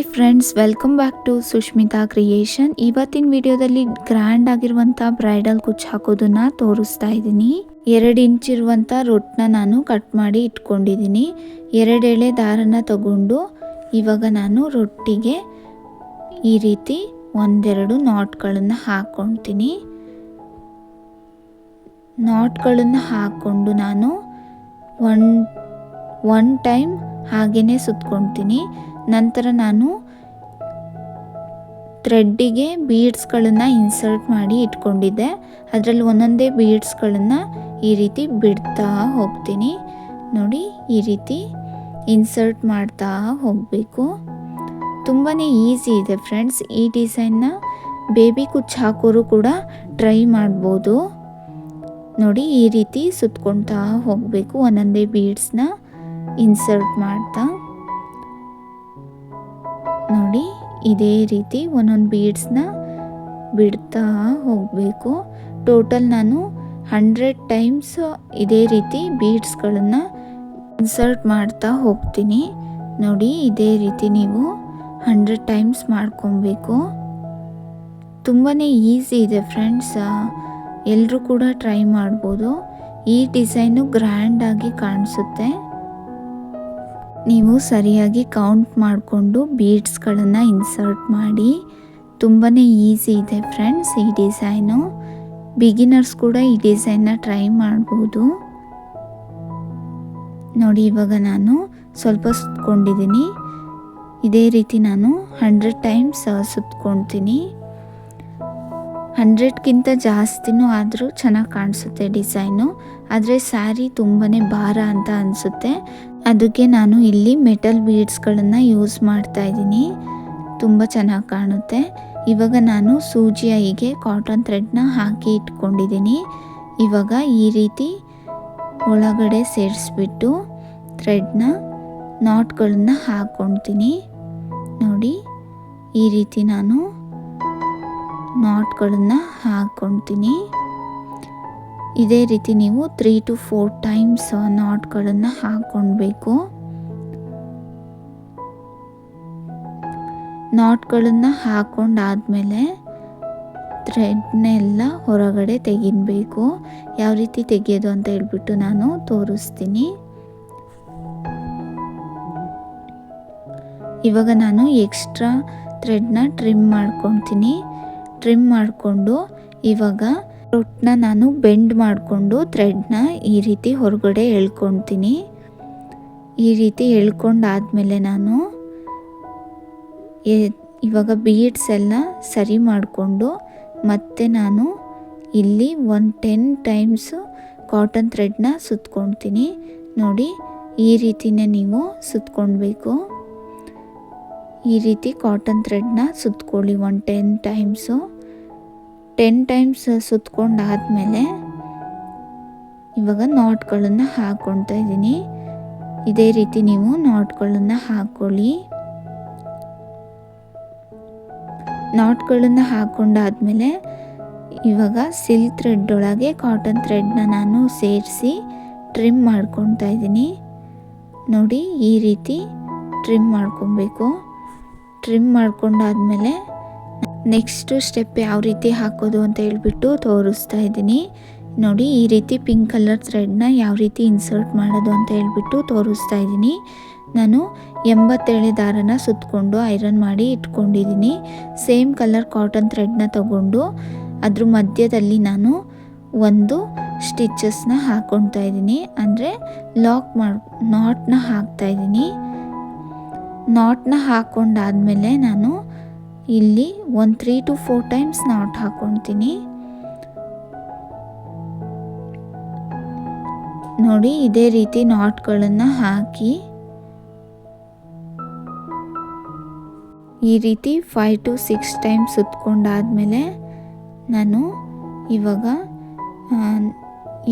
Hi friends welcome back to Sushmita creation ಇವತ್ತಿನ ವಿಡಿಯೋದಲ್ಲಿ grand ಆಗಿರುವಂಥ ಬ್ರೈಡಲ್ ಕುಚ್ಚು ಹಾಕೋದನ್ನ ತೋರಿಸ್ತಾ ಇದ್ದೀನಿ. ಎರಡು ಇಂಚ್ ಇರುವಂತ ರೊಟ್ಟನ್ನ ನಾನು ಕಟ್ ಮಾಡಿ ಇಟ್ಕೊಂಡಿದ್ದೀನಿ. ಎರಡು ಎಳೆ ದಾರನ ತಗೊಂಡು ಇವಾಗ ನಾನು ರೊಟ್ಟಿಗೆ ಈ ರೀತಿ ಒಂದೆರಡು ನಾಟ್ಗಳನ್ನು ಹಾಕ್ಕೊಳ್ತೀನಿ ನಾಟ್ಗಳನ್ನು ಹಾಕ್ಕೊಂಡು ನಾನು ಒನ್ ಒನ್ ಟೈಮ್ ಹಾಗೇ ಸುತ್ಕೊಳ್ತೀನಿ. ನಂತರ ನಾನು ಥ್ರೆಡ್ಡಿಗೆ ಬೀಡ್ಸ್ಗಳನ್ನು ಇನ್ಸರ್ಟ್ ಮಾಡಿ ಇಟ್ಕೊಂಡಿದ್ದೆ. ಅದರಲ್ಲಿ ಒಂದೊಂದೇ ಬೀಡ್ಸ್ಗಳನ್ನು ಈ ರೀತಿ ಬಿಡ್ತಾ ಹೋಗ್ತೀನಿ. ನೋಡಿ, ಈ ರೀತಿ ಇನ್ಸರ್ಟ್ ಮಾಡ್ತಾ ಹೋಗಬೇಕು. ತುಂಬಾ ಈಸಿ ಇದೆ ಫ್ರೆಂಡ್ಸ್. ಈ ಡಿಸೈನ್ನ ಬೇಬಿ ಕುಚ್ಚು ಹಾಕೋರು ಕೂಡ ಟ್ರೈ ಮಾಡ್ಬೋದು. ನೋಡಿ, ಈ ರೀತಿ ಸುತ್ಕೊಳ್ತಾ ಹೋಗಬೇಕು. ಒಂದೊಂದೇ ಬೀಡ್ಸ್ನ ಇನ್ಸರ್ಟ್ ಮಾಡ್ತಾ ಇದೇ ರೀತಿ ಒಂದೊಂದು ಬೀಡ್ಸ್ನ ಬಿಡ್ತಾ ಹೋಗಬೇಕು. ಟೋಟಲ್ ನಾನು ಹಂಡ್ರೆಡ್ ಟೈಮ್ಸ್ ಇದೇ ರೀತಿ ಬೀಡ್ಸ್ಗಳನ್ನು ಇನ್ಸರ್ಟ್ ಮಾಡ್ತಾ ಹೋಗ್ತೀನಿ. ನೋಡಿ, ಇದೇ ರೀತಿ ನೀವು ಹಂಡ್ರೆಡ್ ಟೈಮ್ಸ್ ಮಾಡ್ಕೊಬೇಕು. ತುಂಬಾ ಈಸಿ ಇದೆ ಫ್ರೆಂಡ್ಸ್ ಎಲ್ಲರೂ ಕೂಡ ಟ್ರೈ ಮಾಡ್ಬೋದು. ಈ ಡಿಸೈನು ಗ್ರ್ಯಾಂಡಾಗಿ ಕಾಣಿಸುತ್ತೆ. ನೀವು ಸರಿಯಾಗಿ ಕೌಂಟ್ ಮಾಡಿಕೊಂಡು ಬೀಡ್ಸ್ಗಳನ್ನು ಇನ್ಸರ್ಟ್ ಮಾಡಿ ತುಂಬಾ ಈಸಿ ಇದೆ ಫ್ರೆಂಡ್ಸ್ ಈ ಡಿಸೈನು ಬಿಗಿನರ್ಸ್ ಕೂಡ ಈ ಡಿಸೈನ್ನ ಟ್ರೈ ಮಾಡ್ಬೋದು. ನೋಡಿ ಇವಾಗ ನಾನು ಸ್ವಲ್ಪ ಸುತ್ಕೊಂಡಿದ್ದೀನಿ ಇದೇ ರೀತಿ ನಾನು ಹಂಡ್ರೆಡ್ ಟೈಮ್ಸ್ ಸುತ್ತಕೊಳ್ತೀನಿ ಹಂಡ್ರೆಡ್ಗಿಂತ ಜಾಸ್ತಿನೂ ಆದರೂ ಚೆನ್ನಾಗಿ ಕಾಣಿಸುತ್ತೆ ಡಿಸೈನು ಆದರೆ ಸ್ಯಾರಿ ತುಂಬಾ ಭಾರ ಅಂತ ಅನಿಸುತ್ತೆ. ಅದಕ್ಕೆ ನಾನು ಇಲ್ಲಿ ಮೆಟಲ್ ಬೀಡ್ಸ್ಗಳನ್ನು ಯೂಸ್ ಮಾಡ್ತಾ ಇದ್ದೀನಿ. ತುಂಬ ಚೆನ್ನಾಗಿ ಕಾಣುತ್ತೆ. ಇವಾಗ ನಾನು ಸೂಜಿಯ ಹೀಗೆ ಕಾಟನ್ ಥ್ರೆಡ್ನ ಹಾಕಿ ಇಟ್ಕೊಂಡಿದ್ದೀನಿ. ಇವಾಗ ಈ ರೀತಿ ಒಳಗಡೆ ಸೇರಿಸ್ಬಿಟ್ಟು ಥ್ರೆಡ್ನ ನಾಟ್ಗಳನ್ನ ಹಾಕ್ಕೊಳ್ತೀನಿ ನೋಡಿ, ಈ ರೀತಿ ನಾನು ನಾಟ್ಗಳನ್ನು ಹಾಕ್ಕೊಳ್ತೀನಿ ಇದೇ ರೀತಿ ನೀವು ತ್ರೀ ಟು ಫೋರ್ ಟೈಮ್ಸ್ ನಾಟ್ಗಳನ್ನು ಹಾಕ್ಕೊಳ್ಬೇಕು ನಾಟ್ಗಳನ್ನು ಹಾಕ್ಕೊಂಡಾದಮೇಲೆ ಥ್ರೆಡ್ನೆಲ್ಲ ಹೊರಗಡೆ ತೆಗಿಬೇಕು ಯಾವ ರೀತಿ ತೆಗೆಯೋದು ಅಂತ ಹೇಳ್ಬಿಟ್ಟು ನಾನು ತೋರಿಸ್ತೀನಿ. ಇವಾಗ ನಾನು ಎಕ್ಸ್ಟ್ರಾ ಥ್ರೆಡ್ನ ಟ್ರಿಮ್ ಮಾಡ್ಕೊತೀನಿ. ಟ್ರಿಮ್ ಮಾಡಿಕೊಂಡು ಇವಾಗ ರೊಟ್ಟನ್ನ ನಾನು ಬೆಂಡ್ ಮಾಡಿಕೊಂಡು ಥ್ರೆಡ್ನ ಈ ರೀತಿ ಹೊರಗಡೆ ಎಳ್ಕೊತೀನಿ ಈ ರೀತಿ ಎಳ್ಕೊಂಡಾದಮೇಲೆ ನಾನು ಇವಾಗ ಬೀಡ್ಸ್ ಎಲ್ಲ ಸರಿ ಮಾಡಿಕೊಂಡು ಮತ್ತೆ ನಾನು ಇಲ್ಲಿ ಒನ್ ಟೆನ್ ಟೈಮ್ಸು ಕಾಟನ್ ಥ್ರೆಡ್ನ ಸುತ್ಕೊಳ್ತೀನಿ. ನೋಡಿ, ಈ ರೀತಿನೇ ನೀವು ಸುತ್ಕೊಳ್ಬೇಕು. ಈ ರೀತಿ ಕಾಟನ್ ಥ್ರೆಡ್ನ ಸುತ್ಕೊಳ್ಳಿ one ten times ten times ಸುತ್ತಕೊಂಡಾದ್ಮೇಲೆ ಇವಾಗ ನಾಟ್ಗಳನ್ನು ಹಾಕ್ಕೊಳ್ತಾ ಇದ್ದೀನಿ. ಇದೇ ರೀತಿ ನೀವು ನಾಟ್ಗಳನ್ನು ಹಾಕ್ಕೊಳ್ಳಿ ನಾಟ್ಗಳನ್ನು ಹಾಕ್ಕೊಂಡಾದ್ಮೇಲೆ ಇವಾಗ ಸಿಲ್ಕ್ ಥ್ರೆಡ್ ಒಳಗೆ ಕಾಟನ್ ಥ್ರೆಡ್ನ ನಾನು ಸೇರಿಸಿ ಟ್ರಿಮ್ ಮಾಡ್ಕೊತಾ ಇದ್ದೀನಿ. ನೋಡಿ ಈ ರೀತಿ ಟ್ರಿಮ್ ಮಾಡ್ಕೊಬೇಕು. ಟ್ರಿಮ್ ಮಾಡ್ಕೊಂಡಾದ್ಮೇಲೆ ನೆಕ್ಸ್ಟು ಸ್ಟೆಪ್ ಯಾವ ರೀತಿ ಹಾಕೋದು ಅಂತ ಹೇಳ್ಬಿಟ್ಟು ತೋರಿಸ್ತಾ ಇದ್ದೀನಿ. ನೋಡಿ, ಈ ರೀತಿ ಪಿಂಕ್ ಕಲರ್ ಥ್ರೆಡ್ನ ಯಾವ ರೀತಿ ಇನ್ಸರ್ಟ್ ಮಾಡೋದು ಅಂತ ಹೇಳ್ಬಿಟ್ಟು ತೋರಿಸ್ತಾ ಇದ್ದೀನಿ. ನಾನು ಎಂಬತ್ತೇಳೆ ದಾರನ ಸುತ್ತಕೊಂಡು ಐರನ್ ಮಾಡಿ ಇಟ್ಕೊಂಡಿದ್ದೀನಿ. ಸೇಮ್ ಕಲರ್ ಕಾಟನ್ ಥ್ರೆಡ್ನ ತಗೊಂಡು ಅದ್ರ ಮಧ್ಯದಲ್ಲಿ ನಾನು ಒಂದು ಸ್ಟಿಚಸ್ನ ಹಾಕ್ಕೊಳ್ತಾ ಇದ್ದೀನಿ. ಅಂದರೆ ಲಾಕ್ ಮಾಡಿ ನಾಟ್ನ ಹಾಕ್ತಾ ಇದ್ದೀನಿ. ನಾಟ್ನ ಹಾಕ್ಕೊಂಡಾದ್ಮೇಲೆ ನಾನು ಇಲ್ಲಿ ಒಂದು three to four times knot ಹಾಕ್ಕೊಳ್ತೀನಿ ನೋಡಿ, ಇದೇ ರೀತಿ ನಾಟ್ಗಳನ್ನು ಹಾಕಿ. ಈ ರೀತಿ ಫೈವ್ ಟು ಸಿಕ್ಸ್ ಟೈಮ್ಸ್ ಸುತ್ತಕೊಂಡಾದಮೇಲೆ ನಾನು ಇವಾಗ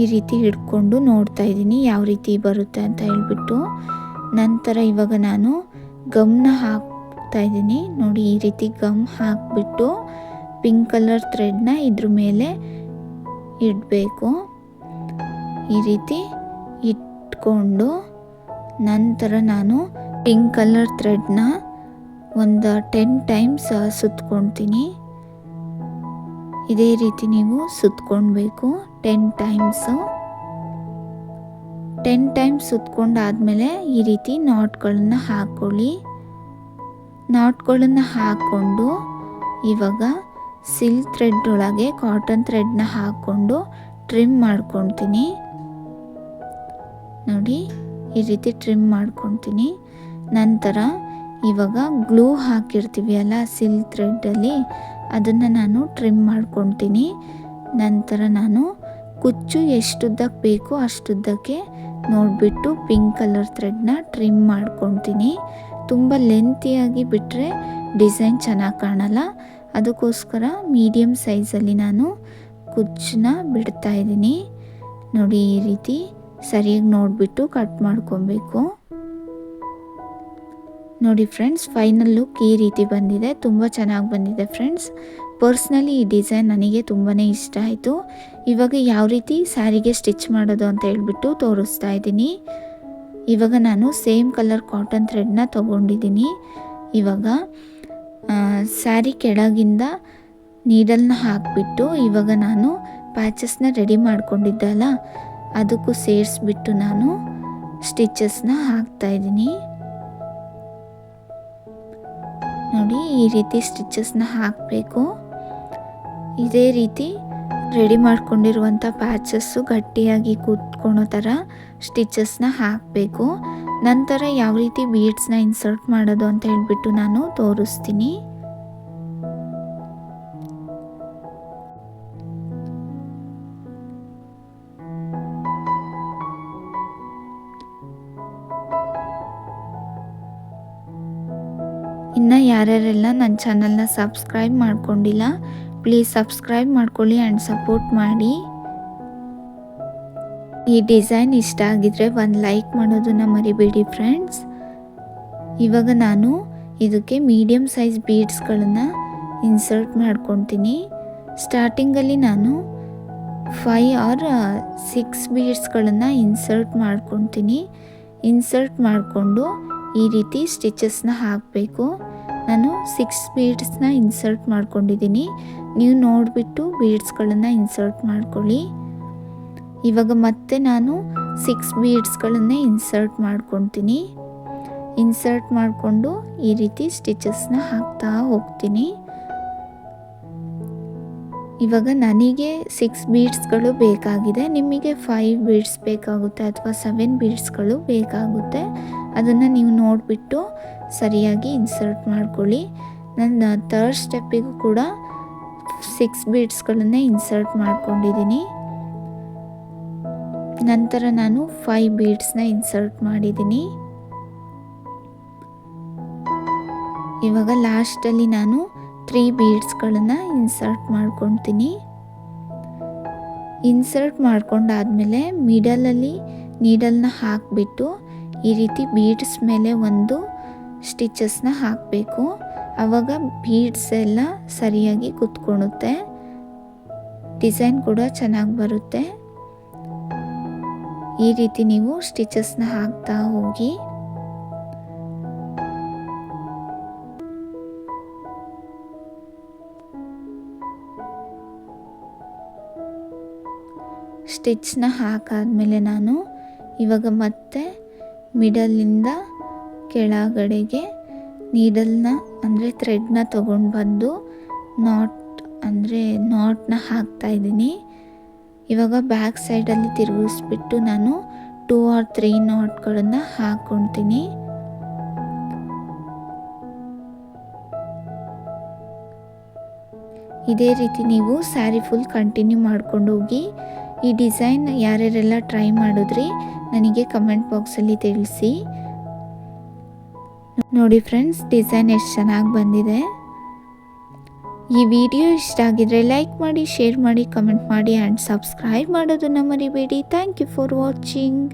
ಈ ರೀತಿ ಹಿಡ್ಕೊಂಡು ನೋಡ್ತಾ ಇದ್ದೀನಿ, ಯಾವ ರೀತಿ ಬರುತ್ತೆ ಅಂತ ಹೇಳ್ಬಿಟ್ಟು. ನಂತರ ಇವಾಗ ನಾನು ಗಮ್ನ ಹಾಕ್ತಾ ಇದ್ದೀನಿ. ನೋಡಿ, ಈ ರೀತಿ ಗಮ್ ಹಾಕಿಬಿಟ್ಟು ಪಿಂಕ್ ಕಲರ್ ಥ್ರೆಡ್ನ ಇದ್ರ ಮೇಲೆ ಇಡಬೇಕು. ಈ ರೀತಿ ಇಟ್ಕೊಂಡು ನಂತರ ನಾನು ಪಿಂಕ್ ಕಲರ್ ಥ್ರೆಡ್ನ ಒಂದು ಟೆನ್ ಟೈಮ್ಸ್ ಸುತ್ಕೊಳ್ತೀನಿ. ಇದೇ ರೀತಿ ನೀವು ಸುತ್ಕೊಳ್ಬೇಕು. ಟೆನ್ ಟೈಮ್ಸು ಟೆನ್ ಟೈಮ್ಸ್ ಸುತ್ಕೊಂಡಾದ್ಮೇಲೆ ಈ ರೀತಿ ನಾಟ್ಗಳನ್ನ ಹಾಕ್ಕೊಳ್ಳಿ ನಾಟ್ಗಳನ್ನ ಹಾಕ್ಕೊಂಡು ಇವಾಗ ಸಿಲ್ಕ್ ಥ್ರೆಡ್ ಒಳಗೆ ಕಾಟನ್ ಥ್ರೆಡ್ನ ಹಾಕ್ಕೊಂಡು ಟ್ರಿಮ್ ಮಾಡ್ಕೊತೀನಿ. ನೋಡಿ, ಈ ರೀತಿ ಟ್ರಿಮ್ ಮಾಡ್ಕೊತೀನಿ. ನಂತರ ಇವಾಗ ಗ್ಲೂ ಹಾಕಿರ್ತೀವಿ ಅಲ್ಲ ಸಿಲ್ಕ್ ಥ್ರೆಡ್ಡಲ್ಲಿ ಅದನ್ನು ನಾನು ಟ್ರಿಮ್ ಮಾಡ್ಕೊತೀನಿ. ನಂತರ ನಾನು ಕುಚ್ಚು ಎಷ್ಟುದ್ದಕ್ಕೆ ಬೇಕೋ ಅಷ್ಟುದ್ದಕ್ಕೆ ನೋಡಿಬಿಟ್ಟು ಪಿಂಕ್ ಕಲರ್ ಥ್ರೆಡ್ನ ಟ್ರಿಮ್ ಮಾಡ್ಕೊತೀನಿ. ತುಂಬ ಲೆಂತಿಯಾಗಿ ಬಿಟ್ಟರೆ ಡಿಸೈನ್ ಚೆನ್ನಾಗಿ ಕಾಣಲ್ಲ. ಅದಕ್ಕೋಸ್ಕರ ಮೀಡಿಯಮ್ ಸೈಜಲ್ಲಿ ನಾನು ಕುಚ್ಚನ್ನ ಬಿಡ್ತಾ ಇದ್ದೀನಿ. ನೋಡಿ ಈ ರೀತಿ ಸರಿಯಾಗಿ ನೋಡಿಬಿಟ್ಟು ಕಟ್ ಮಾಡ್ಕೊಬೇಕು. ನೋಡಿ ಫ್ರೆಂಡ್ಸ್ ಫೈನಲ್ ಲುಕ್ ಈ ರೀತಿ ಬಂದಿದೆ. ತುಂಬ ಚೆನ್ನಾಗಿ ಬಂದಿದೆ ಫ್ರೆಂಡ್ಸ್ ಪರ್ಸ್ನಲಿ ಈ ಡಿಸೈನ್ ನನಗೆ ತುಂಬಾ ಇಷ್ಟ ಆಯಿತು. ಇವಾಗ ಯಾವ ರೀತಿ ಸ್ಯಾರಿಗೆ ಸ್ಟಿಚ್ ಮಾಡೋದು ಅಂತ ಹೇಳ್ಬಿಟ್ಟು ತೋರಿಸ್ತಾ ಇದ್ದೀನಿ. ಇವಾಗ ನಾನು ಸೇಮ್ ಕಲರ್ ಕಾಟನ್ ಥ್ರೆಡ್ನ ತೊಗೊಂಡಿದ್ದೀನಿ. ಇವಾಗ ಸ್ಯಾರಿ ಕೆಳಗಿಂದ ನೀಡಲ್ನ ಹಾಕಿಬಿಟ್ಟು ಇವಾಗ ನಾನು ಪ್ಯಾಚಸ್ನ ರೆಡಿ ಮಾಡ್ಕೊಂಡಿದ್ದೆ ಅಲ್ಲ, ಅದಕ್ಕೂ ಸೇರಿಸ್ಬಿಟ್ಟು ನಾನು ಸ್ಟಿಚಸ್ನ ಹಾಕ್ತಾಯಿದ್ದೀನಿ ನೋಡಿ, ಈ ರೀತಿ ಸ್ಟಿಚಸ್ನ ಹಾಕಬೇಕು. ಇದೇ ರೀತಿ ರೆಡಿ ಮಾಡ್ಕೊಂಡಿರುವಂಥ ಪ್ಯಾಚಸ್ಸು ಗಟ್ಟಿಯಾಗಿ ಕೂತ್ಕೊಳೋ ಥರ ಸ್ಟಿಚಸ್ನ ಹಾಕಬೇಕು. ನಂತರ ಯಾವ ರೀತಿ ಬೀಡ್ಸ್ನ ಇನ್ಸರ್ಟ್ ಮಾಡೋದು ಅಂತ ಹೇಳಿಬಿಟ್ಟು ನಾನು ತೋರಿಸ್ತೀನಿ. ಇನ್ನು ಯಾರ್ಯಾರೆಲ್ಲ ನನ್ನ ಚಾನಲ್ನ ಸಬ್ಸ್ಕ್ರೈಬ್ ಮಾಡ್ಕೊಂಡಿಲ್ಲ ಪ್ಲೀಸ್ ಸಬ್ಸ್ಕ್ರೈಬ್ ಮಾಡ್ಕೊಳ್ಳಿ ಆ್ಯಂಡ್ ಸಪೋರ್ಟ್ ಮಾಡಿ. ಈ ಡಿಸೈನ್ ಇಷ್ಟ ಆಗಿದ್ರೆ ಒಂದು ಲೈಕ್ ಮಾಡೋದನ್ನು ಮರಿಬೇಡಿ ಫ್ರೆಂಡ್ಸ್ ಇವಾಗ ನಾನು ಇದಕ್ಕೆ ಮೀಡಿಯಮ್ ಸೈಜ್ ಬೀಡ್ಸ್ಗಳನ್ನು ಇನ್ಸರ್ಟ್ ಮಾಡ್ಕೊತೀನಿ. ಸ್ಟಾರ್ಟಿಂಗಲ್ಲಿ ನಾನು ಫೈ ಆರ್ ಸಿಕ್ಸ್ ಬೀಡ್ಸ್ಗಳನ್ನು ಇನ್ಸರ್ಟ್ ಮಾಡ್ಕೊತೀನಿ. ಇನ್ಸರ್ಟ್ ಮಾಡಿಕೊಂಡು ಈ ರೀತಿ ಸ್ಟಿಚಸ್ನ ಹಾಕಬೇಕು. ನಾನು ಸಿಕ್ಸ್ ಬೀಡ್ಸ್ನ ಇನ್ಸರ್ಟ್ ಮಾಡ್ಕೊಂಡಿದ್ದೀನಿ. ನೀವು ನೋಡಿಬಿಟ್ಟು ಬೀಡ್ಸ್ಗಳನ್ನು ಇನ್ಸರ್ಟ್ ಮಾಡ್ಕೊಳ್ಳಿ. ಇವಾಗ ಮತ್ತೆ ನಾನು ಸಿಕ್ಸ್ ಬೀಡ್ಸ್ಗಳನ್ನೇ ಇನ್ಸರ್ಟ್ ಮಾಡ್ಕೊತೀನಿ ಇನ್ಸರ್ಟ್ ಮಾಡಿಕೊಂಡು ಈ ರೀತಿ ಸ್ಟಿಚಸ್ನ ಹಾಕ್ತಾ ಹೋಗ್ತೀನಿ. ಇವಾಗ ನನಗೆ ಸಿಕ್ಸ್ ಬೀಡ್ಸ್ಗಳು ಬೇಕಾಗಿದೆ. ನಿಮಗೆ ಫೈವ್ ಬೀಡ್ಸ್ ಬೇಕಾಗುತ್ತೆ ಅಥವಾ ಸೆವೆನ್ ಬೀಡ್ಸ್ಗಳು ಬೇಕಾಗುತ್ತೆ. ಅದನ್ನು ನೀವು ನೋಡಿಬಿಟ್ಟು ಸರಿಯಾಗಿ ಇನ್ಸರ್ಟ್ ಮಾಡ್ಕೊಳ್ಳಿ. ನನ್ನ ಥರ್ಡ್ ಸ್ಟೆಪ್ಪಿಗೂ ಕೂಡ ಸಿಕ್ಸ್ ಬೀಡ್ಸ್ಗಳನ್ನೇ ಇನ್ಸರ್ಟ್ ಮಾಡ್ಕೊಂಡಿದ್ದೀನಿ. ನಂತರ ನಾನು ಫೈವ್ ಬೀಡ್ಸ್ನ ಇನ್ಸರ್ಟ್ ಮಾಡಿದ್ದೀನಿ. ಇವಾಗ ಲಾಸ್ಟಲ್ಲಿ ನಾನು ತ್ರೀ ಬೀಡ್ಸ್ಗಳನ್ನು ಇನ್ಸರ್ಟ್ ಮಾಡ್ಕೊತೀನಿ ಇನ್ಸರ್ಟ್ ಮಾಡ್ಕೊಂಡಾದಮೇಲೆ ಮಿಡಲಲ್ಲಿ ನೀಡಲ್ನ ಹಾಕಿಬಿಟ್ಟು ಈ ರೀತಿ ಬೀಡ್ಸ್ ಮೇಲೆ ಒಂದು ಸ್ಟಿಚಸ್ನ ಹಾಕಬೇಕು. ಆವಾಗ ಬೀಡ್ಸ್ ಎಲ್ಲ ಸರಿಯಾಗಿ ಕುತ್ಕೊಳುತ್ತೆ ಡಿಸೈನ್ ಕೂಡ ಚೆನ್ನಾಗಿ ಬರುತ್ತೆ. ಈ ರೀತಿ ನೀವು ಸ್ಟಿಚಸ್ನ ಹಾಕ್ತಾ ಹೋಗಿ. ಸ್ಟಿಚ್ನ ಹಾಕಾದ್ಮೇಲೆ ನಾನು ಇವಾಗ ಮತ್ತೆ ಮಿಡಲಿಂದ ಕೆಳಗಡೆಗೆ ನೀಡಲ್ನ ಅಂದರೆ ಥ್ರೆಡ್ನ ತೊಗೊಂಡು ಬಂದು ನಾಟ್ ಅಂದರೆ ನಾಟ್ನ ಹಾಕ್ತಾ ಇದ್ದೀನಿ. ಇವಾಗ ಬ್ಯಾಕ್ ಸೈಡಲ್ಲಿ ತಿರುಗಿಸ್ಬಿಟ್ಟು ನಾನು ಟೂ ಆರ್ ತ್ರೀ ನಾಟ್ಗಳನ್ನು ಹಾಕ್ಕೊಳ್ತೀನಿ ಇದೇ ರೀತಿ ನೀವು ಸ್ಯಾರಿ ಫುಲ್ ಕಂಟಿನ್ಯೂ ಮಾಡ್ಕೊಂಡು ಹೋಗಿ, ಈ ಡಿಸೈನ್ ಯಾರ್ಯಾರೆಲ್ಲ ಟ್ರೈ ಮಾಡಿದ್ರಿ, ನನಗೆ ಕಮೆಂಟ್ ಬಾಕ್ಸಲ್ಲಿ ತಿಳಿಸಿ. ನೋಡಿ ಫ್ರೆಂಡ್ಸ್, ಡಿಸೈನ್ ಎಷ್ಟು ಚೆನ್ನಾಗಿ ಬಂದಿದೆ. ಈ ವಿಡಿಯೋ ಇಷ್ಟ ಆಗಿದ್ರೆ ಲೈಕ್ ಮಾಡಿ, ಶೇರ್ ಮಾಡಿ, ಕಮೆಂಟ್ ಮಾಡಿ, ಆ್ಯಂಡ್ ಸಬ್ಸ್ಕ್ರೈಬ್ ಮಾಡೋದನ್ನು ಮರಿಬೇಡಿ. Thank you for watching.